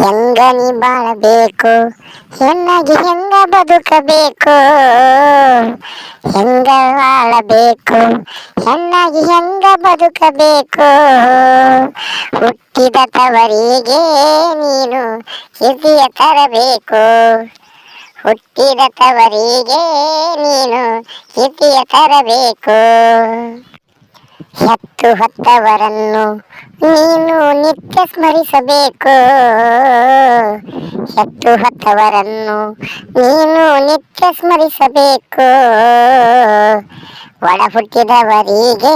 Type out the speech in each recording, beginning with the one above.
ಹೆಂಗ ನೀ ಬಾಳಬೇಕು? ಹೆಣ್ಣಾಗಿ ಹೆಂಗ ಬದುಕಬೇಕು? ಹೆಂಗ ಬಾಳಬೇಕು ಹೆಣ್ಣಾಗಿ ಹೆಂಗ ಬದುಕಬೇಕು? ಹುಟ್ಟಿದ ತವರಿಗೆ ನೀನು ಹಿರಿಯ ತರಬೇಕು. ಹುಟ್ಟಿದ ತವರಿಗೆ ನೀನು ಹಿರಿಯ ತರಬೇಕು. ಹತ್ತು ಹೊತ್ತವರನ್ನು ನೀನು ನಿತ್ಯ ಸ್ಮರಿಸಬೇಕು. ಹೆತ್ತು ಹತ್ತವರನ್ನು ನೀನು ನಿತ್ಯ ಸ್ಮರಿಸಬೇಕು. ಒಡ ಹುಟ್ಟಿದವರಿಗೆ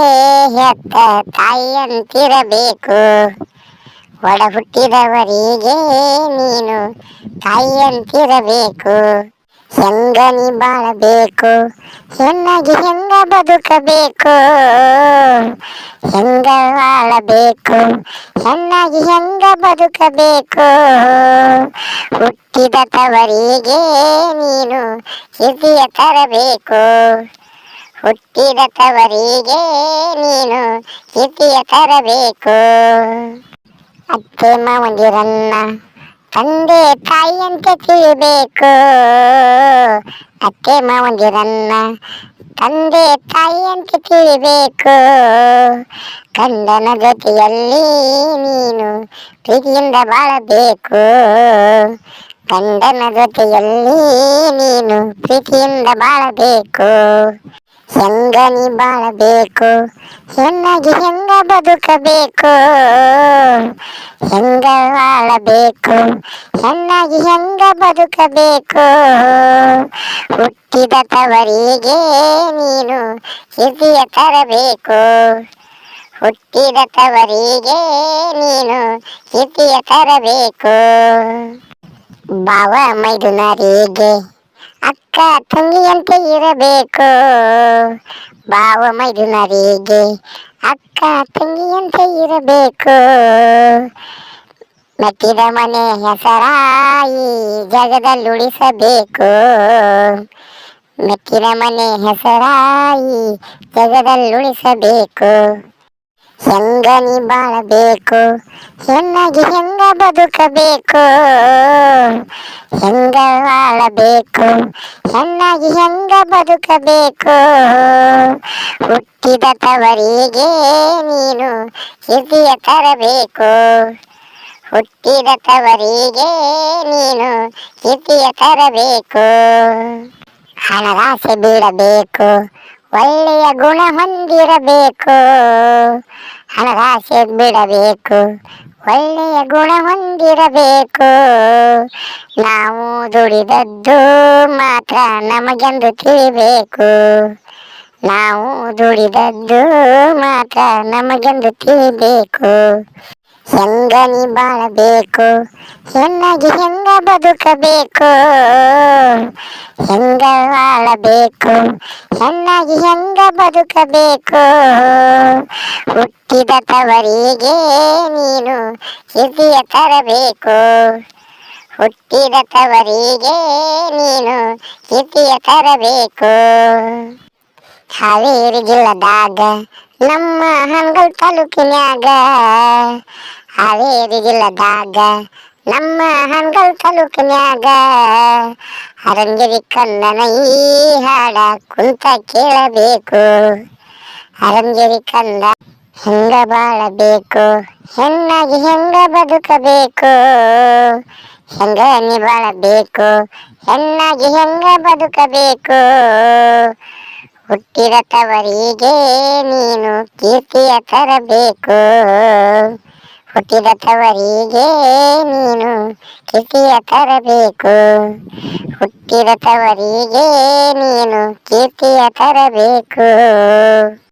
ಹೆತ್ತ ತಾಯಿಯಂತಿರಬೇಕು. ಒಡ ಹುಟ್ಟಿದವರಿಗೆ ನೀನು ತಾಯಿಯಂತಿರಬೇಕು. ಹೆಂಗ ನೀ ಬಾಳಬೇಕು? ಹೆಣ್ಣಾಗಿ ಹೆಂಗ ಬದುಕಬೇಕು? ಹೆಂಗ ಬಾಳಬೇಕು ಹೆಣ್ಣಾಗಿ ಹೆಂಗ ಬದುಕಬೇಕು? ಹುಟ್ಟಿದ ತವರಿಗೆ ನೀನು ಹಿರಿಯ ತರಬೇಕು. ಹುಟ್ಟಿದ ತವರಿಗೆ ನೀನು ಹಿರಿಯ ತರಬೇಕು. ಅತ್ತೆ ಮಾವಂದಿರನ್ನ ತಂದೆ ತಾಯಿಯಂತೆ ತಿಳಿಬೇಕು. ಅತ್ತೆ ಮಾವಂದಿರನ್ನ ತಂದೆ ತಾಯಿಯಂತೆ ತಿಳಿಬೇಕು. ಕಂದನ ಜೊತೆಯಲ್ಲಿ ನೀನು ಪ್ರೀತಿಯಿಂದ ಬಾಳಬೇಕು. ಗಂಡನ ಜೊತೆಯಲ್ಲಿ ನೀನು ಪ್ರೀತಿಯಿಂದ ಬಾಳಬೇಕು. ಹೆಂಗ ನೀ ಬಾಳಬೇಕು? ಹೆಣ್ಣಾಗಿ ಹೆಂಗ ಬದುಕಬೇಕು? ಹೆಂಗ ಬಾಳಬೇಕು ಹೆಣ್ಣಾಗಿ ಹೆಂಗ ಬದುಕಬೇಕು? ಹುಟ್ಟಿದ ತವರಿಗೆ ನೀನು ಹಿರಿಯ ತರಬೇಕು. ಹುಟ್ಟಿದ ತವರಿಗೆ ನೀನು ಹಿರಿಯ ತರಬೇಕು. ಬಾವ ಮೈದುನರಿಗೆ ಅಕ್ಕ ತಂಗಿಯಂತೆ ಇರಬೇಕು. ಬಾವ ಮೈದುನರಿಗೆ ಅಕ್ಕ ತಂಗಿಯಂತೆ ಇರಬೇಕು. ಮೆಟ್ಟಿದ ಮನೆ ಹೆಸರಾಯಿ ಜಗದಲ್ಲಿ ಉಳಿಸಬೇಕು. ಮೆಟ್ಟಿದ ಮನೆ ಹೆಸರಾಯಿ ಜಗದಲ್ಲಿ ಉಳಿಸಬೇಕು. ಹೆಂಗ ನೀ ಬಾಳಬೇಕು? ಹೆಣ್ಣಾಗಿ ಹೆಂಗ ಬದುಕಬೇಕು? ಹೆಂಗ ಬಾಳಬೇಕು ಹೆಣ್ಣಾಗಿ ಹೆಂಗ ಬದುಕಬೇಕು? ಹುಟ್ಟಿದ ತವರಿಗೆ ನೀನು ಹಿರಿಯ ತರಬೇಕು. ಹುಟ್ಟಿದ ತವರಿಗೆ ನೀನು ಹಿರಿಯ ತರಬೇಕು. ಹಣದಾಸೆ ಬಿಡಬೇಕು ಒಳ್ಳೆಯ ಗುಣ ಹೊಂದಿರಬೇಕು. ಹಣದಾಸೆ ಬಿಡಬೇಕು. ಒಳ್ಳೆಯ ಗುಣ ಹೊಂದಿರಬೇಕು. ನಾವು ದುಡಿದದ್ದು ಮಾತ್ರ ನಮಗೆಂದು ತಿಳಿಬೇಕು. ನಾವು ದುಡಿದದ್ದು ಮಾತ್ರ ನಮಗೆಂದು ತಿಳಿಬೇಕು. ಹೆಂಗ ನೀ ಬಾಳಬೇಕು? ಹೆಣ್ಣಾಗಿ ಹೆಂಗ ಬದುಕಬೇಕು? ಹೆಂಗ ಬಾಳಬೇಕು ಹೆಣ್ಣಾಗಿ ಹೆಂಗ ಬದುಕಬೇಕು? ಹುಟ್ಟಿದ ತವರಿಗೆ ನೀನು ಹಿರಿಯ ತರಬೇಕು. ಹುಟ್ಟಿದ ತವರಿಗೆ ನೀನು ಹಿರಿಯ ತರಬೇಕು. ಹಾವೇರಿ ನಮ್ಮ ಹನಗಲ್ ತಾಲೂಕಿನ್ಯಾಗ ಹಾವೇರಿ ಜಿಲ್ಲದಾಗ ನಮ್ಮ ಹನಗಲ್ ತಾಲೂಕಿನ್ಯಾಗ ಅರಂಜರಿ ಕನ್ನನ ಈ ಹಾಡ ಕುಂತ ಕೇಳಬೇಕು. ಅರಂಜರಿ ಕಂದ ಹೆಂಗ ಬಾಳಬೇಕು, ಹೆಣ್ಣಾಗಿ ಹೆಂಗ ಬದುಕಬೇಕು, ಹೆಂಗ ನಿಭಾಳಬೇಕು ಹೆಣ್ಣಾಗಿ ಹೆಂಗ ಬದುಕಬೇಕು. ಹುಟ್ಟಿದ ತವರಿಗೆ ನೀನು ಕೀರ್ತಿಯ ತರಬೇಕು. ಹುಟ್ಟಿದ ತವರಿಗೆ ನೀನು ಕೀರ್ತಿಯ ತರಬೇಕು. ಹುಟ್ಟಿದ ತವರಿಗೆ ನೀನು ಕೀರ್ತಿಯ ತರಬೇಕು.